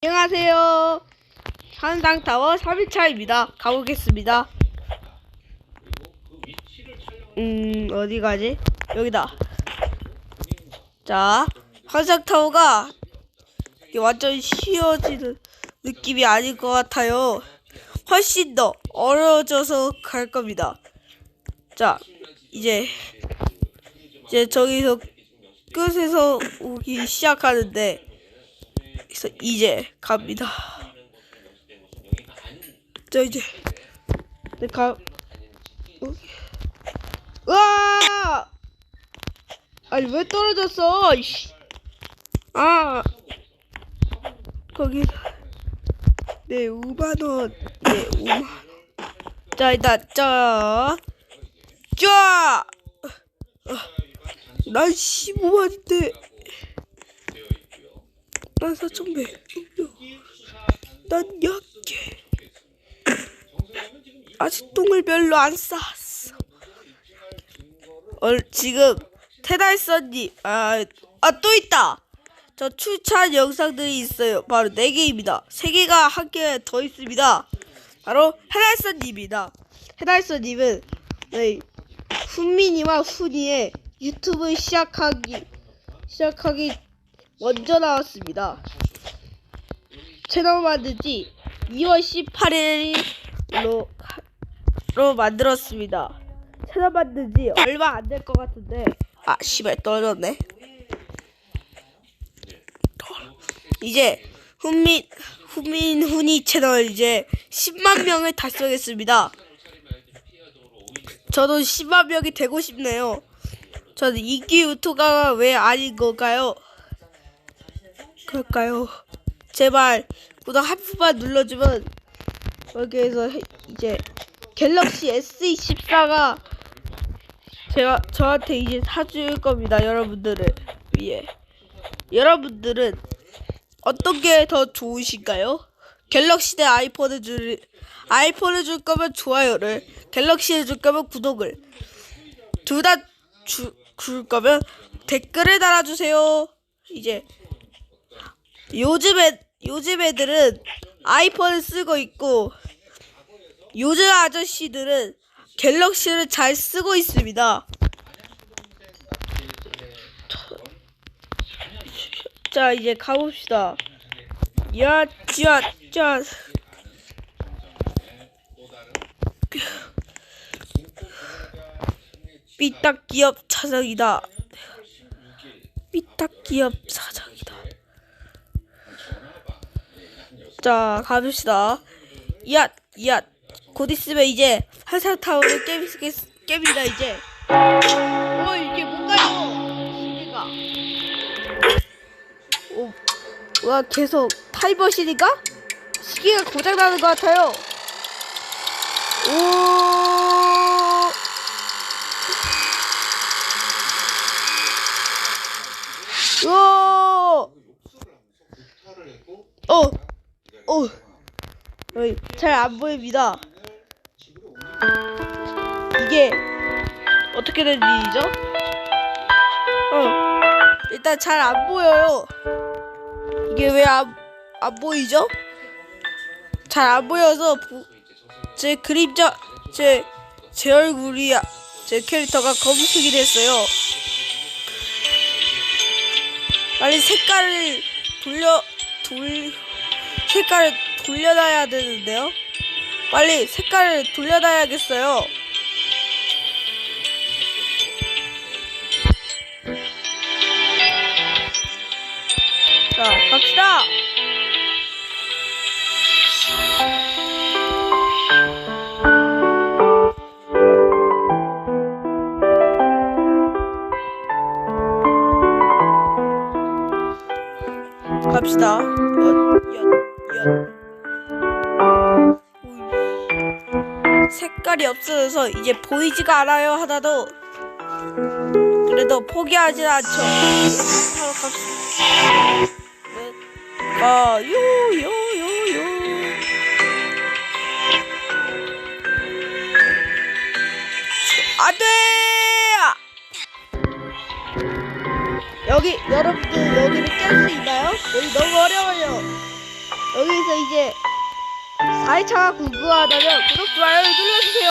안녕하세요. 한상타워 3일차입니다. 가보겠습니다. 음, 어디 가지? 여기다. 자, 한상타워가 완전 쉬워지는 느낌이 아닐 것 같아요. 훨씬 더 어려워져서 갈 겁니다. 자, 이제, 이제 저기서 끝에서 오기 시작하는데, 그래서 이제 갑니다. 자 이제 내가 어? 으아! 아니 왜 떨어졌어? 아 거기 네 5만 원. 네 5만 원. 자 일단 짜. 짜. 난 15만인데. 난 4,100. 난 약해. 아직 똥을 별로 안 쌌어. 어, 지금 테달선님, 아, 아, 또 있다! 저 추천 영상들이 있어요. 바로 4개입니다. 3개가 한 개 더 있습니다. 바로 해달선님입니다. 해달선님은, 네, 훈민이와 훈이의 유튜브 시작하기, 시작하기 먼저 나왔습니다. 채널 만든 지 2월 18일로 로 만들었습니다. 채널 만든 지 얼마 안 될 것 같은데 아 씨발 떨어졌네. 이제 훈민 훈민 훈이 채널 이제 10만 명을 달성했습니다. 저도 10만 명이 되고 싶네요. 저는 인기 유튜버가 왜 아닌 걸까요? 그럴까요? 제발 구독 한 번만 눌러주면 여기에서 해- 이제 갤럭시 S24가 제가 저한테 이제 사줄 겁니다 여러분들을 위해 여러분들은 어떤 게 더 좋으신가요? 갤럭시 대 아이폰을 줄 아이폰을 줄 거면 좋아요를 갤럭시를 줄 거면 구독을 둘 다 줄 거면 댓글을 달아주세요 이제 요즘 애 요즘 애들은 아이폰을 쓰고 있고 요즘 아저씨들은 갤럭시를 잘 쓰고 있습니다. 자 이제 가봅시다. 야, 짜, 짜. 삐딱 기업 사장이다. 삐딱 기업 사장이다. 자 가봅시다. 야, 야, 곧 있으면 이제 한상타워를 깨, 깨, 깹니다 이제. 어 이게 뭔가요? 시계가. 오, 와 계속 타이머시니까 시계가 고장 나는 것 같아요. 오. 오. 어. 어. 잘 안 보입니다. 이게 어떻게 된 일이죠? 어. 일단 잘 안 보여요. 이게 왜 안 안 보이죠? 잘 안 보여서 보, 제 그림자 제 제 얼굴이 아- 제 캐릭터가 검은색이 됐어요. 빨리 색깔을 돌려 돌 색깔을 돌려놔야 되는데요. 빨리 색깔을 돌려놔야겠어요. 자, 갑시다. 갑시다. 엿, 엿, 엿. 오이. 색깔이 없어져서 이제 보이지가 않아요 하나도. 그래도 포기하진 않죠. 바로 갑시다. 네. 아, 요, 요, 요, 요. 안 돼! 여기, 여러분들, 여기를 깰 수 있나요? 여기 너무 어려워요. 여기서 이제 4회차가 궁금하다면 구독, 좋아요를 눌러주세요.